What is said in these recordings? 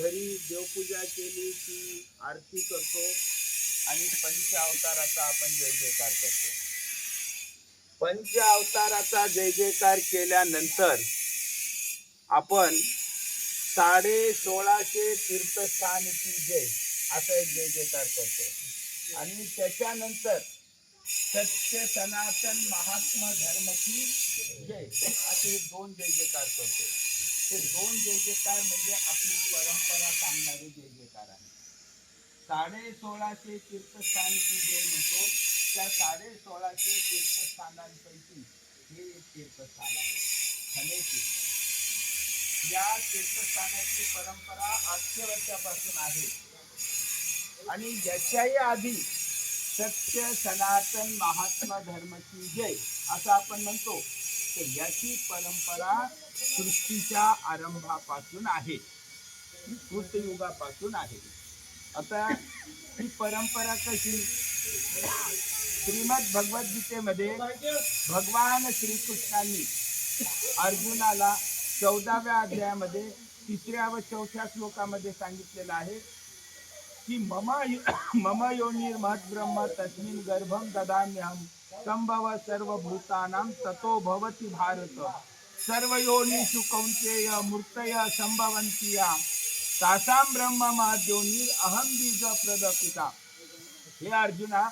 घरी देवपूजा केली की आरती करतो आणि पंच अवताराचा आपण जय जयकार करतो. पंच अवताराचा जय जयकार केल्यानंतर आपण साडे सोळाशे तीर्थस्थान की जय असा एक जय जयकार करतो. आणि त्याच्यानंतर सत्य सनातन महात्मा धर्म की जय असे दोन जय जयकार करतो. ते दोन जय जयकार म्हणजे आपली परंपरा सांगणारे जय जयकार आहे. साडे सोळाशे तीर्थस्थान की जय म्हणतो त्या साडे सोळाशे तीर्थस्थानांपैकी हे एक तीर्थस्थान आहे. खने तीर्थ या तीर्थस्थानाची परंपरा आठशे वर्षापासून आहे. आणि याच्याही आधी सत्य सनातन महात्मा धर्मची जय असं आपण म्हणतो तर याची परंपरा सृष्टीच्या आरंभापासून आहे. कृतयुगापासून आहे. आता ही परंपरा कशी? श्रीमद भगवद्गीतेमध्ये भगवान श्रीकृष्णांनी अर्जुनाला चौदाव्या अध्यायामध्ये तिसऱ्या व चौथ्या श्लोकामध्ये सांगितलेलं आहे की मम मम योनिर ब्रह्म तस्मिन गर्भम ददाम्यहम संभव सर्व भूतानाम ततो भवति भारत सर्व योनिषु कौंतेय मूर्तय संभवन्ति या तासां ब्रह्म योनिर अहम बीज प्रदपिता हे अर्जुना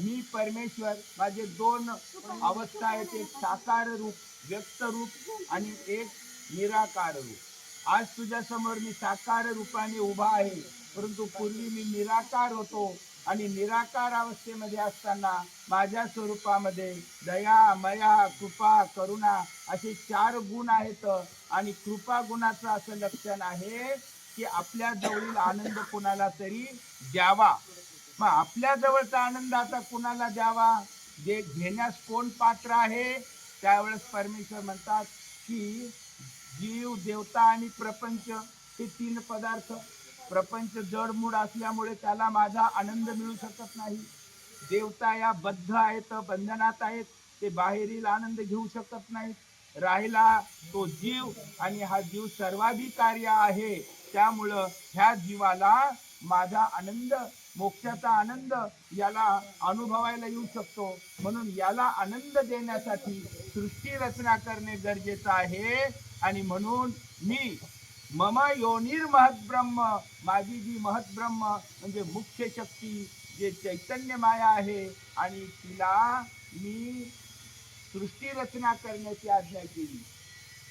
मी परमेश्वर माझे दोन अवस्था आहेत एक साकार रूप व्यक्त रूप आणि एक निराकार रूप आज तुझ्या समोर मी साकार रूपाने उभा आहे परंतु पूर्वी मी निराकार होतो. आणि निराकार अवस्थेमध्ये असताना माझ्या स्वरूपामध्ये दया मया कृपा करुणा असे चार गुण आहेत. आणि कृपा गुणाचं असं लक्षण आहे की आपल्या जवळील आनंद कुणाला तरी द्यावा. मग आपल्या जवळचा आनंद आता कुणाला द्यावा? जे घेण्यास कोण पात्र आहे? त्यावेळेस परमेश्वर म्हणतात की जीव देवता आणि प्रपंच हे तीन पदार्थ प्रपंच जडमूड असल्यामुळे त्याला माझा आनंद मिळू शकत नाही. देवता या बद्ध आहेत बंधनात आहेत ते बाहेरील आनंद घेऊ शकत नाहीत. राहिला तो जीव आणि हा जीव सर्वाधिकारी आहे. त्यामुळं ह्या जीवाला माझा आनंद मोक्षाचा आनंद याला अनुभवायला येऊ शकतो. म्हणून याला आनंद देण्यासाठी सृष्टी रचना करणे गरजेचं आहे. आणि म्हणून मी मम योनिर महत्ब्रह्म माझी जी महत्ब्रह्म म्हणजे मुख्य शक्ती जे चैतन्य माया आहे आणि तिला मी सृष्टी रचना करण्याची आज्ञा केली.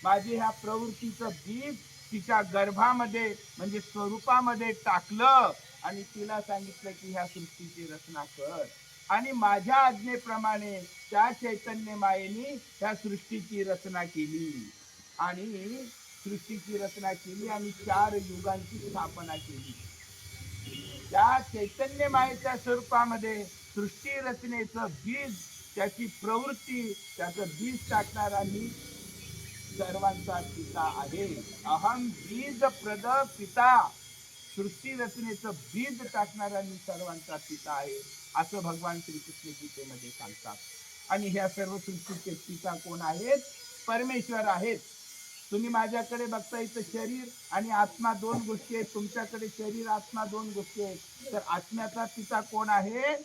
माझे ह्या प्रवृत्तीचं बीज तिच्या गर्भामध्ये म्हणजे स्वरूपामध्ये टाकलं आणि तिला सांगितलं की ह्या सृष्टीची रचना कर. आणि माझ्या आज्ञेप्रमाणे त्या चैतन्य मायेने ह्या सृष्टीची रचना केली. आणि सृष्टीची रचना केली आणि चार युगांची स्थापना केली. त्या चैतन्य मायेच्या स्वरूपामध्ये सृष्टी रचनेचं बीज त्याची प्रवृत्ती त्याचं बीज टाकणारा मी सर्वांचा पिता आहे. अहम बीज प्रद पिता. सृष्टी रचनेचं बीज टाकणारा मी सर्वांचा पिता आहे असं भगवान श्रीकृष्ण गीतेमध्ये सांगतात. आणि ह्या सर्व सृष्टीचे पिता कोण आहेत? परमेश्वर आहेत. तुम्ही माझ्याकडे बघता इथं शरीर आणि आत्मा दोन गोष्टी आहेत. तुमच्याकडे शरीर आत्मा दोन गोष्टी आहेत. तर आत्म्याचा पिता कोण आहे?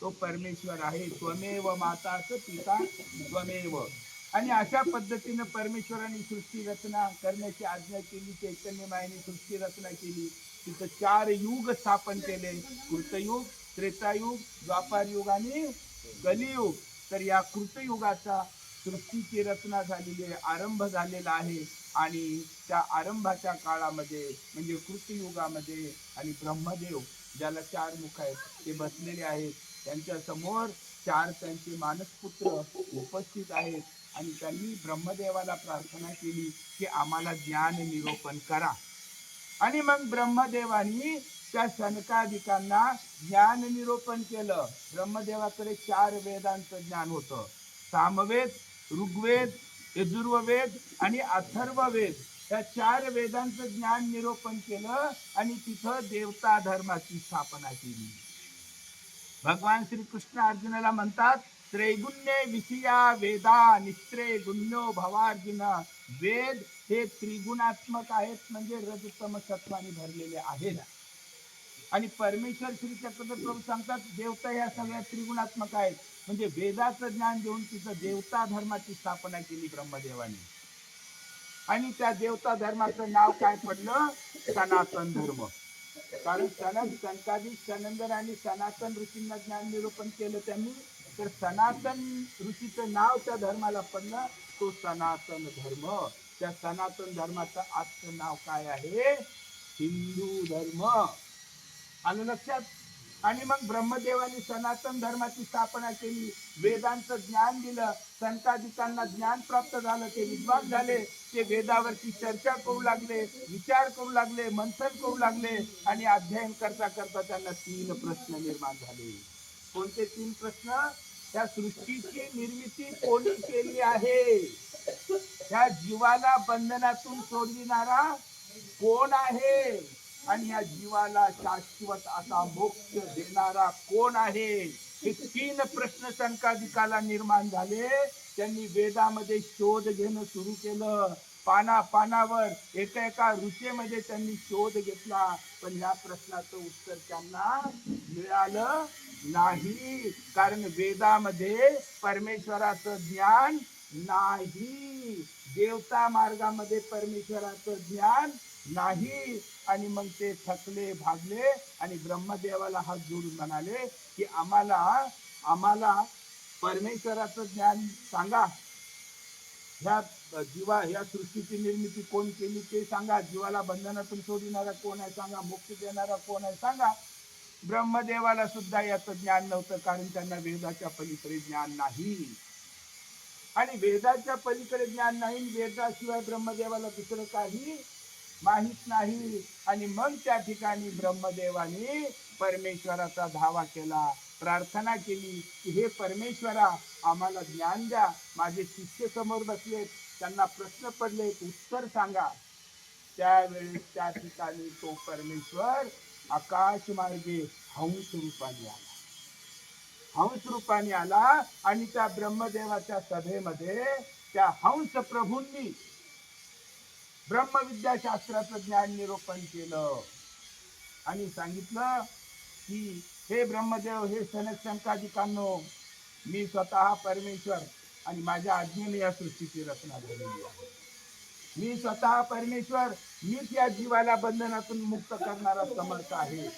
तो परमेश्वर आहे. त्वमेव माता पिता त्वमेव. आणि अशा पद्धतीनं परमेश्वराने सृष्टी रचना करण्याची आज्ञा केली चैतन्य मायेने सृष्टी रचना केली. तिथं चार युग स्थापन केले. कृतयुग त्रेतायुग द्वापार युग आणि कलियुग. तर या कृतयुगाचा सृष्टीची रचना झालेली आहे आरंभ झालेला आहे आणि त्या आरंभाच्या काळामध्ये म्हणजे कृतियुगामध्ये आणि ब्रह्मदेव ज्याला चार मुख आहेत ते बसलेले आहेत. त्यांच्यासमोर चार त्यांचे मानसपुत्र उपस्थित आहेत आणि त्यांनी ब्रह्मदेवाला प्रार्थना केली की आम्हाला ज्ञान निरोपण करा. आणि मग ब्रह्मदेवानी त्या सनकाधिकांना ज्ञान निरोपण केलं. ब्रह्मदेवाकडे चार वेदांचं ज्ञान होतं. सामवेद ऋग्वेद यजुर्ववेद आणि अथर्ववेद या चार वेदांचं ज्ञान निरोपण केलं आणि तिथं देवता धर्माची स्थापना केली. भगवान श्रीकृष्ण अर्जुनाला म्हणतात त्रैगुण्य विषया वेदा निस्त्रे गुण्यो भवार्जुन. वेद हे त्रिगुणात्मक आहेत म्हणजे रजतम सत्वाने भरलेले आहेत. आणि परमेश्वर श्री चक्रधर प्रभू सांगतात देवता ह्या सगळ्या त्रिगुणात्मक आहेत. म्हणजे वेदाचं ज्ञान देऊन तिथं देवता धर्माची स्थापना केली ब्रह्मदेवाने. आणि त्या देवता धर्माचं नाव काय पडलं? सनातन धर्म. कारण सनद सनकादिक सनंदन आणि सनातन ऋषींना ज्ञान निरूपण केलं त्यांनी तर सनातन ऋषीचं नाव त्या धर्माला पडलं तो सनातन धर्म. त्या सनातन धर्माचं आजचं नाव काय आहे? हिंदू धर्म. आलं लक्षात आणि मग ब्रह्मदेवानी सनातन धर्माची स्थापना केली वेदांचं ज्ञान दिलं संताधिकांना ज्ञान प्राप्त झालं ते विद्वान झाले ते वेदावरची चर्चा करू लागले विचार करू लागले मंथन करू लागले आणि अध्ययन करता करता त्यांना तीन प्रश्न निर्माण झाले. कोणते तीन प्रश्न? त्या सृष्टीची निर्मिती कोणी केली आहे? त्या जीवाला बंधनातून सोडविणारा कोण आहे? आणि या जीवाला शाश्वत असा मोक्ष देणारा कोण आहे? हे तीन प्रश्न शंकाधिकाला निर्माण झाले. त्यांनी वेदामध्ये शोध घेणं सुरू केलं. पाना पानावर एका एका ऋषेमध्ये त्यांनी शोध घेतला. पण या प्रश्नाचं उत्तर त्यांना मिळालं नाही. कारण वेदामध्ये परमेश्वराचं ज्ञान नाही. देवता मार्गामध्ये परमेश्वराचं ज्ञान नाही. आणि मग ते थकले भागले आणि ब्रह्मदेवाला हात जोडून म्हणाले की आम्हाला आम्हाला परमेश्वराचं ज्ञान सांगा. ह्या जीवा ह्या सृष्टीची निर्मिती कोण केली ते सांगा. जीवाला बंधनातून सोडणारा कोण आहे सांगा. मुक्ती देणारा कोण आहे सांगा. ब्रह्मदेवाला सुद्धा याचं ज्ञान नव्हतं कारण त्यांना वेदाच्या पलीकडे ज्ञान नाही. आणि वेदाच्या पलीकडे ज्ञान नाही वेदाशिवाय ब्रह्मदेवाला दुसरं काही माहीत नाही. आणि मग त्या ठिकाणी ब्रह्मदेवाने परमेश्वराचा धावा केला. प्रार्थना केली की हे परमेश्वरा आम्हाला ज्ञान द्या. माझे शिष्य समोर बसलेत. त्यांना प्रश्न पडलेत. उत्तर सांगा. त्यावेळेस त्या ठिकाणी तो परमेश्वर आकाश मार्गे हंस रूपाने आला. हंस रूपाने आला आणि त्या ब्रह्मदेवाच्या सभेमध्ये त्या हंस प्रभूंनी ब्रह्मविद्या शास्त्राचं ज्ञान निरोपण केलं. आणि सांगितलं की हे ब्रह्मदेव हे सनक शंकाधिकांनो मी स्वतः परमेश्वर आणि माझ्या आज्ञेने या सृष्टीची रचना झालेली आहे. मी स्वतः परमेश्वर मीच या जीवाला बंधनातून मुक्त करणारा समर्थ आहे.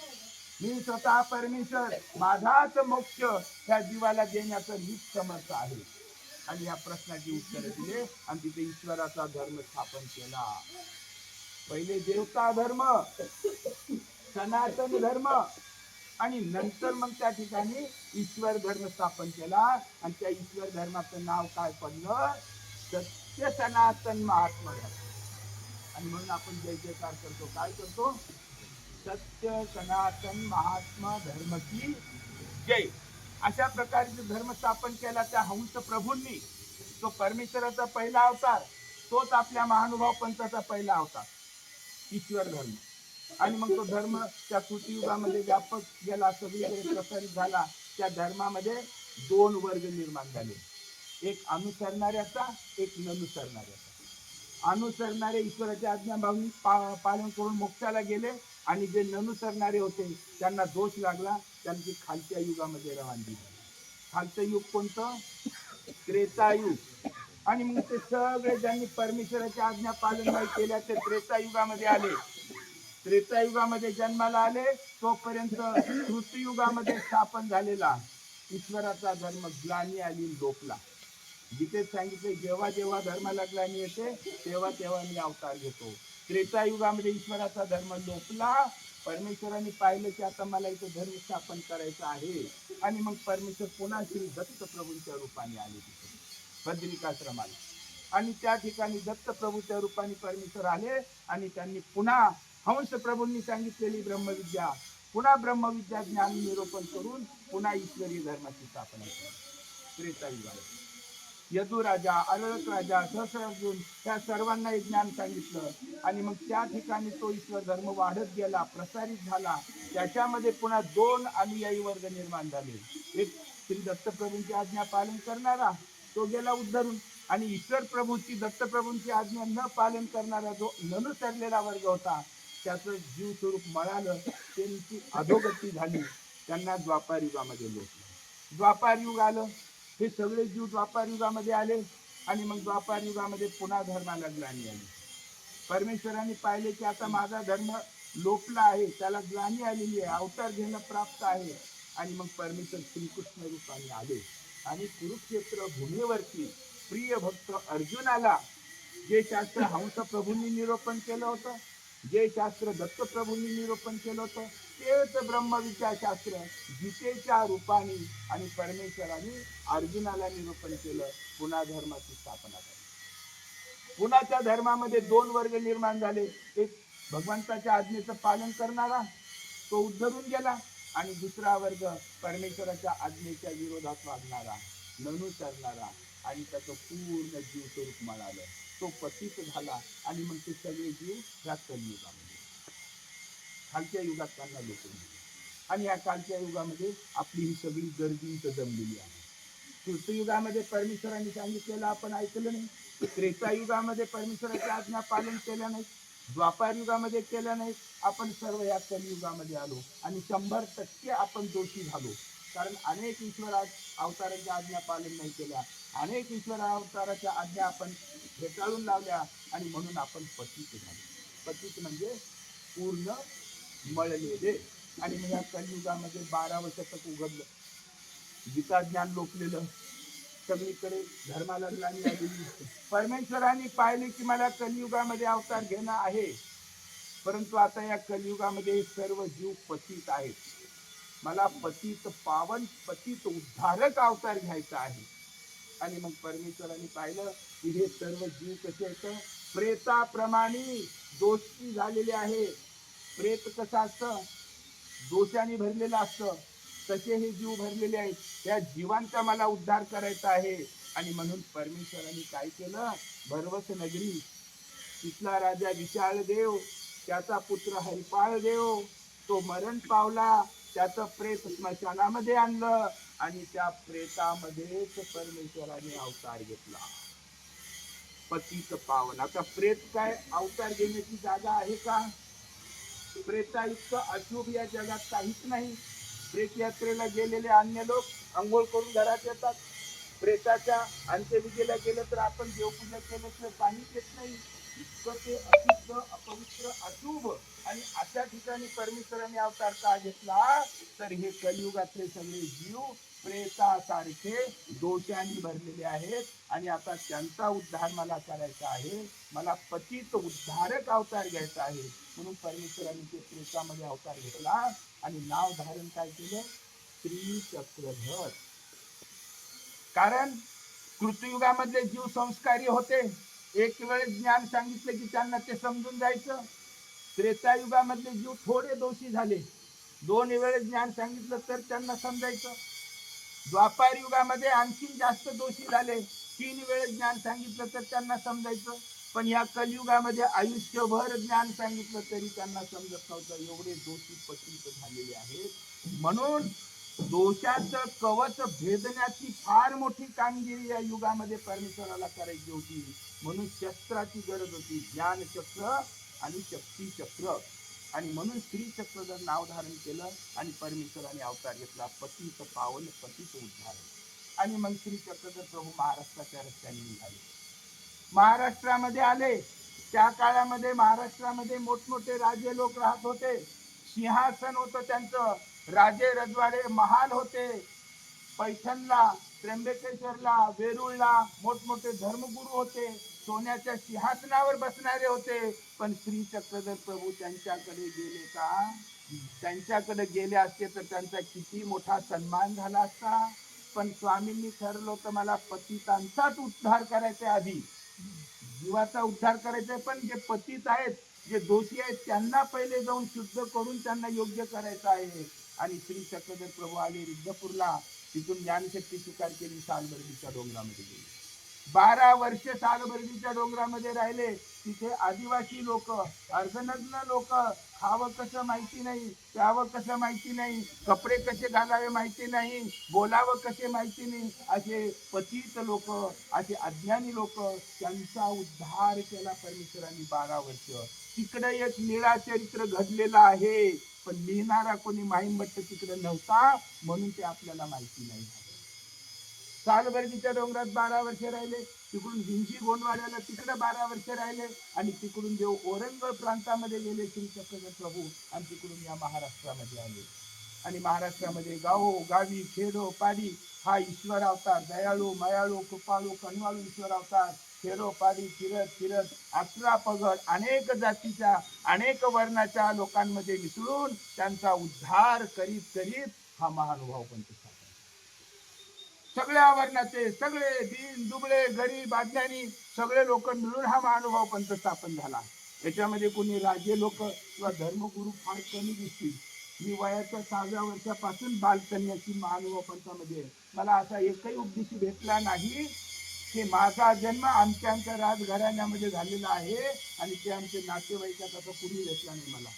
मी स्वतः परमेश्वर माझाच मोक्ष त्या जीवाला देण्याचं मीच समर्थ आहे. आणि या प्रश्नाची उत्तरे दिले आणि तिथे ईश्वराचा धर्म स्थापन केला. पहिले देवता धर्म सनातन धर्म आणि नंतर मग त्या ठिकाणी ईश्वर धर्म स्थापन केला. आणि त्या ईश्वर धर्माचं नाव काय पडलं? सत्य सनातन महात्मा धर्म. आणि म्हणून आपण जय जयकार करतो. काय करतो? सत्य सनातन महात्मा धर्म की जय. अशा प्रकारे जो धर्म स्थापन केला त्या हंस प्रभूंनी तो परमेश्वराचा पहिला अवतार तोच आपल्या महानुभाव पंथाचा पहिला अवतार. ईश्वर धर्म. आणि मग तो धर्म त्या कृतीयुगामध्ये व्यापक गेला सगळीकडे प्रसारित झाला. त्या धर्मामध्ये दोन वर्ग निर्माण झाले. एक अनुसरणाऱ्याचा एक ननुसरणाऱ्याचा. अनुसरणारे ईश्वराच्या आज्ञाभावनी पा पालन करून मोक्षाला गेले आणि जे ननुसरणारे होते त्यांना दोष लागला. त्यांची खालच्या युगामध्ये रवानगी झाली. खालचं युग कोणतं? त्रेतायुग आणि मग ते सगळे ज्यांनी परमेश्वराच्या आज्ञा पालन नाही केल्या ते त्रेतायुगामध्ये आले. त्रेतायुगामध्ये जन्माला आले तोपर्यंत कृतीयुगामध्ये स्थापन झालेला ईश्वराचा धर्म ग्लानी आली लोपला. जिथे सांगितले जेव्हा जेव्हा धर्माला ग्लानी येते तेव्हा तेव्हा मी अवतार घेतो. त्रेतायुगामध्ये ईश्वराचा धर्म लोपला परमेश्वराने पाहिलं की आता मला इथं धर्म स्थापन करायचं आहे. आणि मग परमेश्वर पुन्हा श्री दत्त प्रभूंच्या रूपाने आले तिथे भद्रिकाश्रमाला आणि त्या ठिकाणी दत्त प्रभूच्या रूपाने परमेश्वर आले आणि त्यांनी पुन्हा हंस प्रभूंनी सांगितलेली ब्रह्मविद्या पुन्हा ब्रह्मविद्या ज्ञान निरूपण करून पुन्हा ईश्वरी धर्माची स्थापना केली. त्रेतायुगाला यदू यदुराजा अरळक राजा सहस्रार्जुन त्या सर्वांना हे ज्ञान सांगितलं. आणि मग त्या ठिकाणी तो ईश्वर धर्म वाढत गेला प्रसारित झाला. त्याच्यामध्ये पुन्हा दोन अनुयायी वर्ग निर्माण झाले. एक श्री दत्तप्रभूंची आज्ञा पालन करणारा तो गेला उद्धरून. आणि ईश्वर प्रभूंची दत्तप्रभूंची आज्ञा न पालन करणारा जो ननुसरलेला वर्ग होता त्याचं जीव स्वरूप मळालं. त्यांची अधोगती झाली. त्यांना द्वापार युगामध्ये लोटलं. द्वापार युग आलं. हे सगळे जीव द्वापार युगामध्ये आले आणि मग द्वापार युगामध्ये पुन्हा धर्माला ग्लानी आली. परमेश्वराने पाहिले की आता माझा धर्म लोपला आहे त्याला ग्लानी आलेली आहे अवतार घेणं प्राप्त आहे आणि मग परमेश्वर श्रीकृष्ण रूपाने आले. आणि कुरुक्षेत्र भूमीवरती प्रिय भक्त अर्जुनाला जे शास्त्र हंस प्रभूंनी निरोपण केलं होतं जे शास्त्र दत्तप्रभूंनी निरूपण निरोपण केलं होतं तेच ब्रह्मविचार शास्त्र गीतेच्या रूपाने आणि परमेश्वराने अर्जुनाला निरोपण केलं पुन्हा धर्माची स्थापना झाली. पुन्हा त्या धर्मामध्ये दोन वर्ग निर्माण झाले. एक भगवंताच्या आज्ञेचं पालन करणारा तो उद्धरून गेला आणि दुसरा वर्ग परमेश्वराच्या आज्ञेच्या विरोधात वागणारा ननु करणारा आणि त्याचं पूर्ण जीव स्वरूप म्हणालं. तो पतित झाला आणि मग ते सगळे जीव या कलियुगामध्ये खालच्या युगात त्यांना लोक आणि या कालच्या युगामध्ये आपली ही सगळी गर्दी इथं जमलेली आहे. कृतयुगामध्ये परमेश्वरांनी सांगितलेलं आपण ऐकलं नाही. त्रेतायुगामध्ये परमेश्वराच्या आज्ञा पालन केल्या नाही. द्वापार युगामध्ये केल्या नाही. आपण सर्व या कलियुगामध्ये आलो आणि शंभर टक्के आपण दोषी झालो. कारण अनेक ईश्वर अवतारांच्या आज्ञा पालन नाही केल्या. अनेक ईश्वर अवताराच्या आज्ञा आपण फेटाळून लावल्या आणि म्हणून आपण पतित झालो. पतित म्हणजे पूर्ण मळलेले. आणि मग या कलियुगामध्ये बारावं शतक उघडलं. गीता ज्ञान लोकलेलं. सगळीकडे धर्माला ग्लानी आलेली. परमेश्वराने पाहिले की मला कलियुगामध्ये अवतार घेणं आहे. परंतु आता या कलियुगामध्ये सर्व जीव पतित आहेत. मला पतित पावन पतित उद्धारक अवतार घ्यायचा आहे. आणि मग परमेश्वराने पाहिलं की हे सर्व जीव कसे आहेत? प्रेताप्रमाणे दोषी झालेले आहे. प्रेत कसं असतं? दोषाने भरलेलं असतं. तसे हे जीव भरलेले आहेत. या जीवांचा मला उद्धार करायचा आहे. आणि म्हणून परमेश्वराने काय केलं? भरवस नगरी. तिथला राजा विशाळ देव त्याचा पुत्र हरिपाळ देव तो मरण पावला. त्याचं प्रेत स्मशानामध्ये आणलं. आणि त्या प्रेतामध्येच परमेश्वराने अवतार घेतला. पतीच पावन. आता प्रेत काय? अवतार घेण्याची जागा आहे का? प्रेता इतकं अशुभ या जगात काहीच नाही. प्रेत यात्रेला गेलेले अन्य लोक आंघोळ करून घरात येतात. प्रेताच्या अंत्यविधीला गेलं तर आपण देवपूजा केलं तर पाणी येत नाही. इतकं ते अशुद्ध अपवित्र अशुभ आणि अशा ठिकाणी परमेश्वराने अवतार का घेतला तर हे कलियुगातले सगळे जीव प्रेतासारखे दोषांनी भरलेले आहेत. आणि आता त्यांचा उद्धार मला करायचा आहे. मला पतीत उद्धारक अवतार घ्यायचा आहे. म्हणून परमेश्वराने ते प्रेतामध्ये अवतार घेतला. आणि नाव धारण काय केलं? श्री चक्रधर कारण कृतयुगामधले जीव संस्कारी होते. एक वेळेस ज्ञान सांगितलं की त्यांना ते समजून जायचं. त्रेतायुगामधले जीव थोडे दोषी झाले. दोन वेळेस ज्ञान सांगितलं तर त्यांना समजायचं. द्वापार युगामध्ये आणखीन जास्त दोषी झाले. तीन वेळेस ज्ञान सांगितलं तर त्यांना समजायचं. पण या कलियुगामध्ये आयुष्यभर ज्ञान सांगितलं तरी त्यांना समजत नव्हतं. एवढे दोषी पतित झालेले आहेत. म्हणून दोषाचं कवच भेदण्याची फार मोठी कामगिरी या युगामध्ये परमेश्वराला करायची होती. म्हणून शस्त्राची गरज होती. ज्ञान चक्र आणि शक्ती चक्र. आणि म्हणून स्त्री चक्र जर नाव धारण केलं आणि परमेश्वराने अवतार घेतला पतीचं पावन पतीत उद्धार. आणि मग श्रीचक्र जर प्रभू महाराष्ट्राच्या रस्त्याने निघाले. महाराष्ट्रामध्ये आले. त्या काळामध्ये महाराष्ट्रामध्ये मोठमोठे राजे लोक राहत होते. सिंहासन होतं त्यांचं. राजे रजवाडे महाल होते. पैठणला त्र्यंबकेश्वरला वेरूळला मोठमोठे धर्मगुरू होते. सोन्याच्या सिंहासनावर बसणारे होते. पण श्री चक्रधर प्रभू त्यांच्याकडे गेले का? त्यांच्याकडे गेले असते तर त्यांचा किती मोठा सन्मान झाला असता? पण स्वामींनी ठरलो तर मला पतितांचाच उद्धार करायचा आधी. जीवाचा उद्धार करायचा पण जे पतित आहेत जे दोषी आहेत त्यांना पहिले जाऊन शुद्ध करून त्यांना योग्य करायचं आहे. आणि श्री चक्रधर प्रभू आले रिद्धपूरला तिथून ज्ञानशक्ती स्वीकार केली सालबर्गीच्या डोंगरामध्ये गेली. बारा वर्ष सालबर्गीच्या डोंगरामध्ये राहिले. तिथे आदिवासी लोक अर्धनग्न लोक खावं कसं माहिती नाही प्यावं कसं माहिती नाही कपडे कसे घालावे माहिती नाही बोलावं कसे माहिती नाही असे पतित लोक असे अज्ञानी लोक त्यांचा उद्धार केला परमेश्वरांनी बारा वर्ष. तिकडे एक निळा चरित्र घडलेलं आहे. पण लिहिणारा कोणी माहीमट्ट तिकडे नव्हता म्हणून ते आपल्याला माहिती नाही. सालबर्गीच्या डोंगरात बारा वर्षे राहिले तिकडून हिंजी गोंडवाड्याला तिकडे बारा वर्षे राहिले आणि तिकडून देव ओरंगळ प्रांतामध्ये गेले श्री चक्रधर प्रभू आणि तिकडून या महाराष्ट्रामध्ये आले. आणि महाराष्ट्रामध्ये गावो गावी खेडो पाडी हा ईश्वर अवतार दयाळू मयाळू कृपाळू कणवाळू ईश्वर अवतार. खेडो पाडी फिरत फिरत अठरा पगड अनेक जातीच्या अनेक वर्णाच्या लोकांमध्ये मिसळून त्यांचा उद्धार करीत करीत हा महानुभाव पंथ साकारला. सगळ्या वर्णाचे सगळे दीन दुबळे गरीब अज्ञानी सगळे लोक मिळून हा महानुभाव पंथ स्थापन झाला. याच्यामध्ये कोणी राजे लोक किंवा धर्मगुरू फार कमी दिसतील. मी वयाच्या सहाव्या वर्षापासून बालकन्याची महानुभाव पंथामध्ये मला असा एकही उपदेशी भेटला नाही की माझा जन्म आमच्या आमच्या राजघराण्यामध्ये झालेला आहे आणि ते आमचे नातेवाईकात आता कुणी भेटला नाही मला.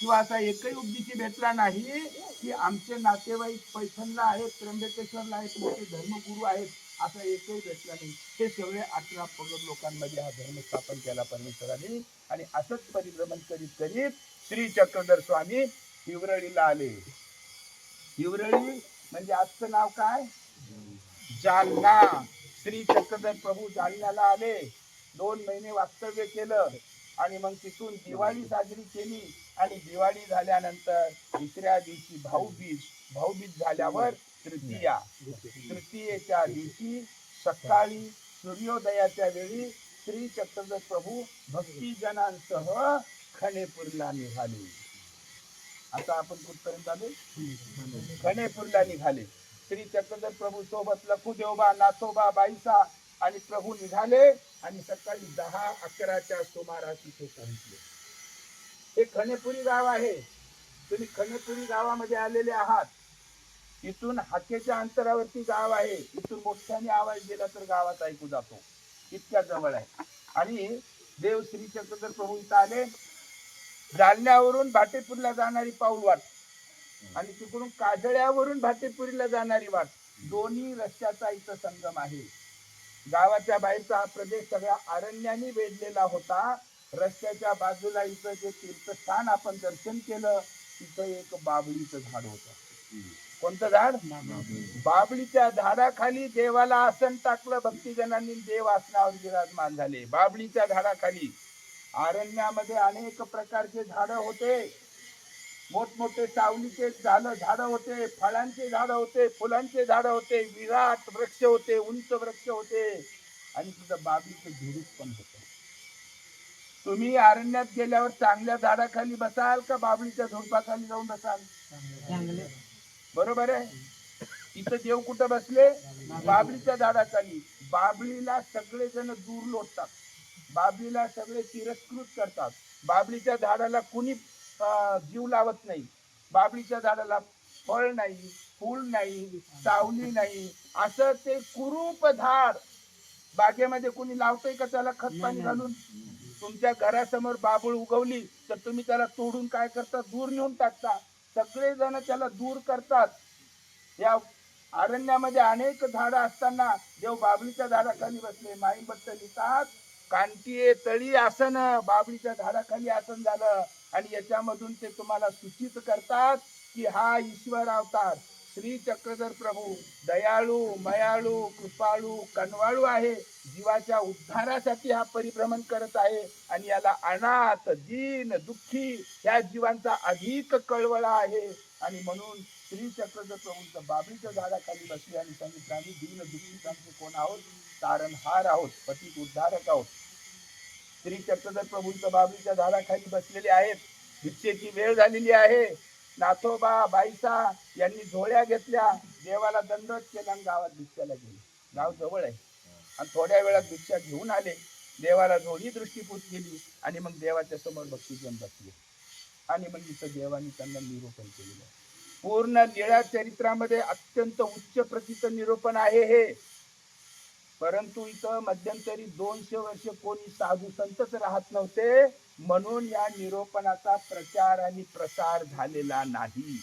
किंवा असा एकही उपदेशी भेटला नाही की आमचे नातेवाईक पैठणला आहेत त्र्यंबकेश्वरला आहेत मोठे धर्मगुरू आहेत असा एकही भेटला नाही. हे सगळे अठरा पगड लोकांमध्ये हा धर्म स्थापन केला परमेश्वराने. आणि असंच परिभ्रमण करीत करीत श्री चक्रधर स्वामी हिवरळीला आले. हिवरळी म्हणजे आजचं नाव काय? जालना. श्री चक्रधर प्रभू जालन्याला आले. दोन महिने वास्तव्य केलं आणि मग तिथून दिवाळी साजरी केली आणि दिवाळी झाल्यानंतर दुसऱ्या दिवशी भाऊबीज भाऊबीज झाल्यावर तृतीया. तृतीयेच्या दिवशी सकाळी सूर्योदयाच्या वेळी श्री चक्रधर प्रभू भक्तीजनांसह खणेपूरला निघाले. आता आपण कुठपर्यंत आलो खणेपूरला निघाले. श्री चक्रधर प्रभू सोबत लखुदेवबा नाथोबा बाईसा आणि प्रभू निघाले आणि सकाळी दहा अकराच्या सुमारास इथे पोहोचले. हे खणेपुरी गाव आहे. तुम्ही खणेपुरी गावामध्ये आलेले आहात. इथून हाकेच्या अंतरावरती गाव आहे. इथून मोठ्याने आवाज दिला तर गावात ऐकू जातो. इतक्या जवळ आहे. आणि देव श्री चक्रधर प्रभू इथं आले जालन्यावरून भाटेपूरला जाणारी पाऊल वाट आणि तिकडून काजळ्यावरून भाटेपुरीला जाणारी वाट. दोन्ही रस्त्याचा इथं संगम आहे. गावाच्या बाहेरचा हा प्रदेश सगळ्या अरण्याने वेढलेला होता. रस्त्याच्या बाजूला इथं जे तीर्थस्थान आपण दर्शन केलं तिथं एक बाबळीचं झाड होत. कोणतं झाड? बाबळीच्या झाडाखाली देवाला आसन टाकलं भक्तिजनांनी देव आसनावर विराजमान झाले. बाबळीच्या झाडाखाली अरण्यामध्ये अनेक प्रकारचे झाडं होते. मोठमोठे सावलीचे झाड झाडं होते फळांचे झाडं होते फुलांचे झाडं होते विराट वृक्ष होते उंच वृक्ष होते. आणि तिथं बाबीचं झुडूप पण होत. तुम्ही अरण्यात गेल्यावर चांगल्या झाडाखाली बसाल का बाबळीच्या झुडपाखाली जाऊन बसाल? बरोबर आहे. इथं देव कुठं बसले? बाबळीच्या झाडाखाली. बाबळीला सगळे जण दूर लोटतात. बाबळीला सगळे तिरस्कृत करतात. बाबळीच्या झाडाला कुणी जीव लावत नाही? बाबळीच्या झाडाला फळ नाही फूल नाही सावली नाही. असं ते कुरूप झाड. बागेमध्ये कुणी लावतंय का त्याला खत पाणी घालून? तुमच्या घरासमोर बाबूळ उगवली तर तुम्ही त्याला तोडून काय करता? दूर नेऊन टाकता. सगळे जण त्याला दूर करतात. या अरण्यामध्ये अनेक झाडं असताना देव बाबळीच्या झाडाखाली बसले माईबत्त लिहितात कांतीये तळी आसन बाबळीच्या झाडाखाली आसन झालं. आणि याच्यामधून ते तुम्हाला सूचित करतात की हा ईश्वर अवतार श्री चक्रधर प्रभू दयाळू मयाळू कृपाळू कनवाळू आहे. जीवाच्या उद्धारासाठी हा परिभ्रमण करत आहे आणि याला अनाथ दीन दुःखी या जीवांचा अधिक कळवळा आहे. आणि म्हणून श्री चक्रधर प्रभूंचं बाबीच्या झाडाखाली बसले आणि सांगितलं आम्ही दीन दुःखी कोण आहोत? तारणहार आहोत पतित उद्धारक आहोत. श्री चक्रधर प्रभूंच्या बाबळीच्या झाडाखाली बसलेले आहेत भिक्षेची वेळ झालेली आहे. नाथोबा बाईसा यांनी झोळ्या घेतल्या देवाला दंडत केला आणि गावात भिक्षाला गेले. गाव जवळ आहे. आणि थोड्या वेळात भिक्षा घेऊन आले. देवाला झोळी दृष्टीपूत केली आणि मग देवाच्या समोर भक्तीजन बसले. आणि मग इथं देवाने त्यांना निरूपण केलेलं पूर्ण निळ्या चरित्रामध्ये अत्यंत उच्च प्रतीचं निरूपण आहे हे. परंतु इथं मध्यंतरी दोनशे वर्ष कोणी साधू संतच राहत नव्हते म्हणून या निरोपणाचा प्रचार आणि प्रसार झालेला नाही.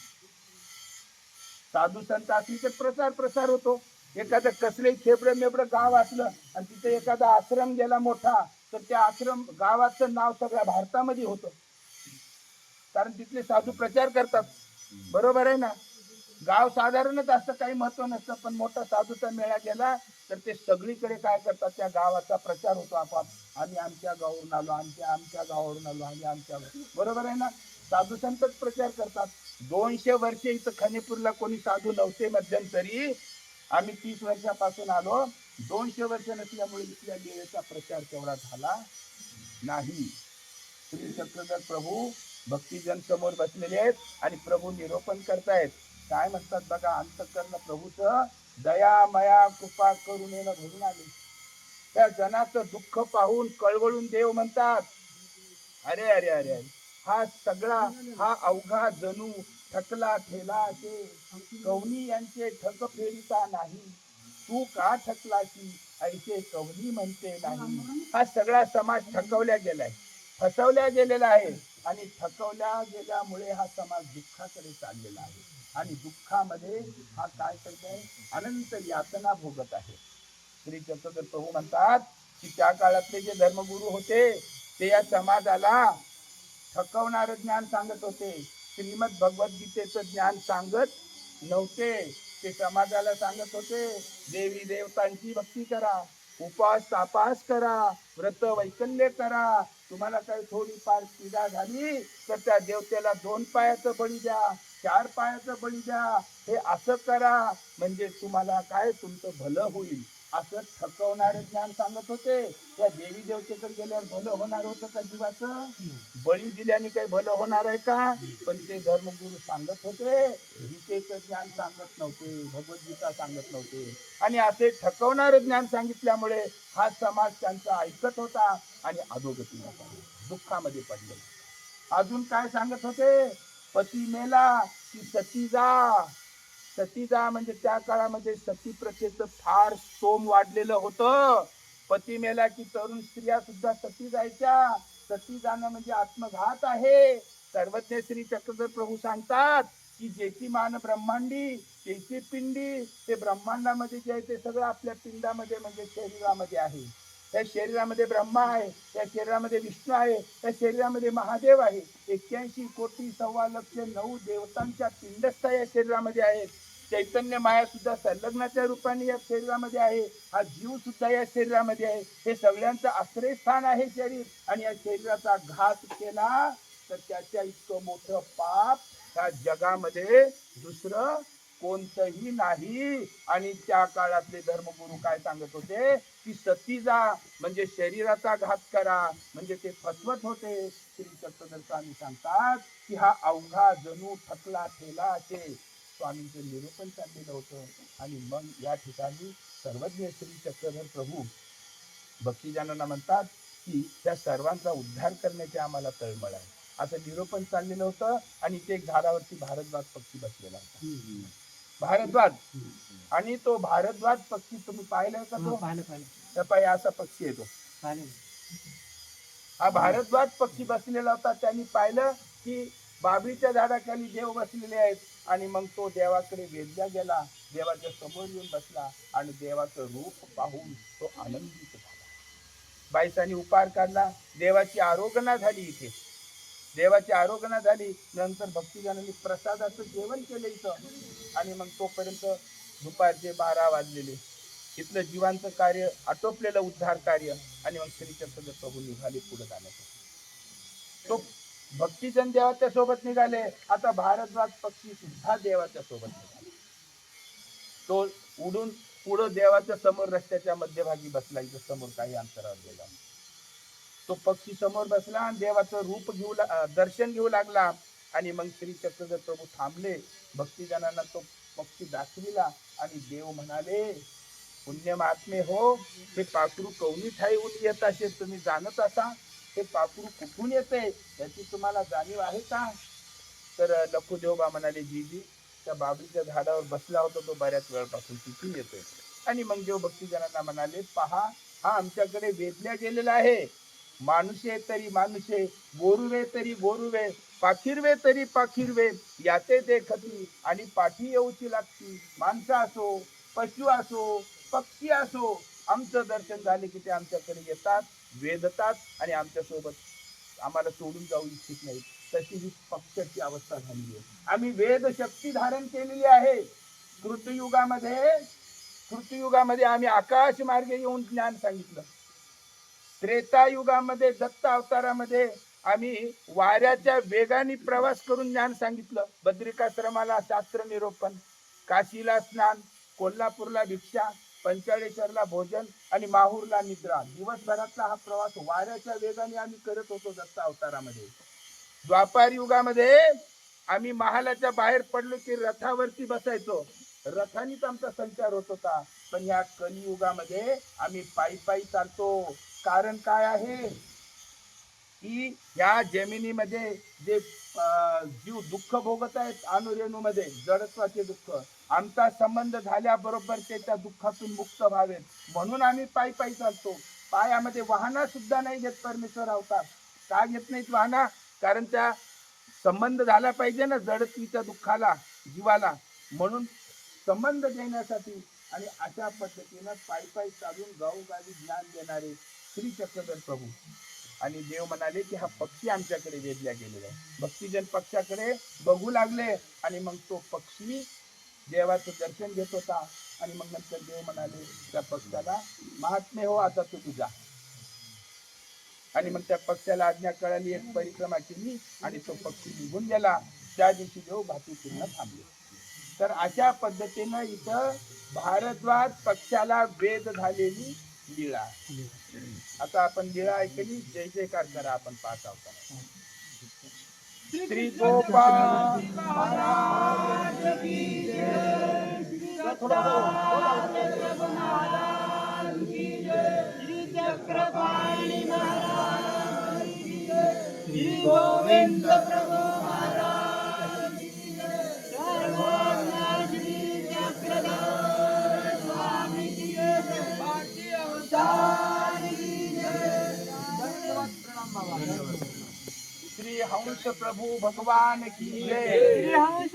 साधू संत असली तर प्रचार प्रसार होतो. एखादं कसले खेबडं मेबडं गाव असलं आणि तिथे एखादा आश्रम गेला मोठा तर त्या आश्रम गावाचं नाव सगळ्या भारतामध्ये होतं. कारण तिथले साधू प्रचार करतात. बरोबर आहे ना? गाव साधारणच असतं काही महत्त्व नसतं पण मोठा साधूचा मेळा गेला तर ते सगळीकडे काय करतात त्या गावाचा प्रचार होतो आपाप आम्ही आमच्या गावावरून आलो आमच्या आमच्या गावावरून आलो आम्ही आमच्या बरोबर आहे ना? साधू संतच प्रचार करतात. दोनशे वर्षे इथं खनेपूरला कोणी साधू नव्हते मध्यंतरी. आम्ही तीस वर्षापासून आलो. दोनशे वर्ष नसल्यामुळे इथल्या देवेचा प्रचार तेवढा झाला नाही. श्री चक्रधर प्रभू भक्तीजन समोर बसलेले आहेत आणि प्रभू निरोपण करतायत. काय म्हणतात बघा अंतकरण प्रभूचं दया मया कृपा करुणेनं भरून आले. त्या जनाचं दुःख पाहून कळवळून देव म्हणतात अरे अरे अरे अरे हा सगळा हा अवघा जणू ठकला ठेला ते कवनी यांचे ठक फेरिता नाही. तू का ठकलाशी ऐसे कवनी म्हणते नाही. हा सगळा समाज ठकवल्या गेलाय. फसवल्या गेलेला आहे आणि थकवल्या गेल्यामुळे हा समाज दुःखाकडे चाललेला आहे. आणि दुःखामध्ये हा काय करत? आहे अनंत यातना भोगत आहे. श्री चक्रधर प्रभू म्हणतात की त्या काळातले जे धर्मगुरू होते ते या समाजाला थकवणारं ज्ञान सांगत होते. श्रीमद भगवद्गीतेचं ज्ञान सांगत नव्हते. ते समाजाला सांगत होते देवी देवतांची भक्ती करा उपास तापास करा व्रत वैकल्य करा. तुम्हाला काही थोडीफार पीडा झाली तर त्या देवतेला दोन पायाचं बळी द्या. चार पायाचं बळी द्या. हे असं करा. म्हणजे तुम्हाला काय? तुमचं भलं होईल. असं थकवणारे ज्ञान सांगत होते. त्या देवी देवतेकडे गेल्यावर भलं होणार होतं का जीवाचं? बळी दिल्याने काही भलं होणार आहे का? पण ते धर्मगुरू सांगत होते गीतेचं ज्ञान सांगत नव्हते भगवद्गीता सांगत नव्हते. आणि असे थकवणारे ज्ञान सांगितल्यामुळे हा समाज त्यांचा ऐकत होता आणि अधोगती होता. दुःखामध्ये पडले. अजून काय सांगत होते? पती मेला की सती जा सती जा म्हणजे त्या काळामध्ये सती प्रथेचं फार सोम वाढलेलं होतं. पती मेला की तरुण स्त्रिया सुद्धा सती जायच्या. सती जाणं म्हणजे आत्मघात आहे. सर्वज्ञ श्री चक्रधर प्रभू सांगतात की जेची मान ब्रह्मांडी तेची पिंडी ते ब्रह्मांडामध्ये जे आहे ते सगळं आपल्या पिंडामध्ये म्हणजे शरीरामध्ये आहे. त्या शरीरामध्ये ब्रह्मा आहे त्या शरीरामध्ये विष्णू आहे त्या शरीरामध्ये महादेव आहे. एक्क्याऐंशी कोटी सव्वा लक्ष नऊ देवतांच्या पिंडस्था या शरीरामध्ये आहेत. चैतन्य माया सुद्धा संलग्नाच्या रूपाने या शरीरामध्ये आहे. हा जीव सुद्धा या शरीरामध्ये आहे. हे सगळ्यांचं आश्रयस्थान आहे शरीर. आणि या शरीराचा घात केला तर त्याच्या इतकं मोठं पाप या जगामध्ये दुसरं कोणतंही नाही. आणि त्या काळातले धर्मगुरू काय सांगत होते? की सती जा म्हणजे शरीराचा घात करा. म्हणजे ते फसवत होते. श्री चक्रधर स्वामी सांगतात की हा अवघा जणू थकला ठेला असे स्वामींचं निरूपण चाललेलं होतं. आणि मग या ठिकाणी सर्वज्ञ श्री चक्रधर प्रभू भक्तीजनांना म्हणतात की त्या सर्वांचा उद्धार करण्याची आम्हाला तळमळ आहे. असं निरूपण चाललेलं होतं आणि ते झाडावरती भारतवाद पक्षी बसलेला होता. भारद्वाज. आणि तो भारद्वाज पक्षी तुम्ही पाहिलाय का तो? पाहिलं पाहिलं. त्या पायी असा पक्षी येतो. पाहिलं. हा भारद्वाज पक्षी बसलेला होता. त्यांनी पाहिलं की बाबळीच्या झाडाखाली देव बसलेले आहेत आणि मग तो देवाकडे वेधला गेला. देवाच्या समोर येऊन बसला आणि देवाचं रूप पाहून तो आनंदित झाला. बाईसांनी उपार काढला. देवाची आरोगणा झाली इथे. देवाची आरोगणा झाली नंतर भक्तिजनांनी प्रसादाचं जेवण केलं इथं. आणि मग तोपर्यंत दुपारचे बारा वाजलेले. इथलं जीवांचं कार्य आटोपलेलं उद्धार कार्य आणि मग श्रीचंद्र प्रभू निघाले पुढे जाण्यासाठी. तो भक्तीजन देवाच्या सोबत निघाले. आता भारद्वाज पक्षी सुद्धा देवाच्या सोबत निघाले. तो उडून पुढं देवाच्या समोर रस्त्याच्या मध्यभागी बसला. इथं समोर काही अंतरावर गेला. तो पक्षी समोर बसला आणि देवाचं रूप घेऊ दर्शन घेऊ लागला. आणि मग श्री चक्रधर प्रभू थांबले. भक्तिजनांना तो पक्षी दाखविला आणि देव म्हणाले पुण्यमात्मे हो हे पाखरू कवनी ठाईहून येत असे. तुम्ही जाणत असा. हे पाखरू कुठून येते? याची तुम्हाला जाणीव आहे का? तर लखुदेवबा म्हणाले जी जी त्या बाबरीच्या झाडावर बसला होता तो बऱ्याच वेळापासून तिथून येतोय. आणि मग देव भक्तीजनांना म्हणाले पहा हा आमच्याकडे वेधल्या गेलेला आहे. माणुसे तरी माणुसे गोरुवे तरी गोरुवे पाखिरवे तरी पाखिरवे याते देखती आणि पाठी येऊची लागती. माणसं असो पशु असो पक्षी असो आमचं दर्शन झाले की ते आमच्याकडे येतात वेधतात आणि आमच्यासोबत आम्हाला सोडून जाऊ इच्छित नाही तशी ही पक्षाची अवस्था झाली आहे. आम्ही वेद शक्ती धारण केलेली आहे. कृतयुगामध्ये कृतयुगामध्ये आम्ही आकाश मार्गे येऊन ज्ञान सांगितलं. त्रेतायुगामध्ये दत्त अवतारामध्ये आम्ही वाऱ्याच्या वेगाने प्रवास करून ज्ञान सांगितलं. बद्रिकाश्रमाला शास्त्र निरोपण काशीला स्नान कोल्हापूरला भिक्षा पंचाळेश्वरला भोजन आणि माहूरला निद्रा. दिवसभरातला हा प्रवास वाऱ्याच्या वेगाने आम्ही करत होतो दत्त अवतारामध्ये द्वापार युगामध्ये आम्ही महालाच्या बाहेर पडलो की रथावरती बसायचो. रथानीच आमचा संचार होत होता. पण ह्या कलियुगामध्ये आम्ही पायी पायी चालतो. कारण काय आहे? की ह्या जमिनीमध्ये जे जीव दुःख भोगत आहेत अनुरेणूमध्ये जडत्वाचे दुःख आमचा संबंध झाल्याबरोबर ते त्या दुःखातून मुक्त व्हावेत. म्हणून आम्ही पायी पायी चालतो. पायामध्ये वाहना सुद्धा नाही घेत परमेश्वर अवतार. का घेत नाहीत वाहना? कारण त्या संबंध झाला पाहिजे ना जडत्वीच्या दुःखाला जीवाला. म्हणून संबंध देण्यासाठी आणि अशा पद्धतीनं पायी पायी चालून गावोगावी ज्ञान देणारे श्री चक्रधर प्रभू. आणि देव म्हणाले की हा पक्षी आमच्याकडे वेधल्या गेलेला आहे. भक्तिजन पक्षाकडे बघू लागले आणि मग तो पक्षी देवाचं दर्शन घेत होता. आणि मग नंतर देव म्हणाले त्या पक्षाला महात्मे हो आता तू तुझा. आणि मग त्या पक्षाला आज्ञा कळाली एक परिक्रमा केली आणि तो पक्षी निघून गेला. त्या दिवशी देव भाती पूर्ण थांबले. तर अशा पद्धतीनं इथं भारद्वाज पक्षाला वेद झालेली लीळा. आता आपण लीळा ऐकली जय जयकार करा आपण पाहत आहोत. श्री गोपाल गोविंद प्रभू. श्री हंस प्रभु भगवान की जय।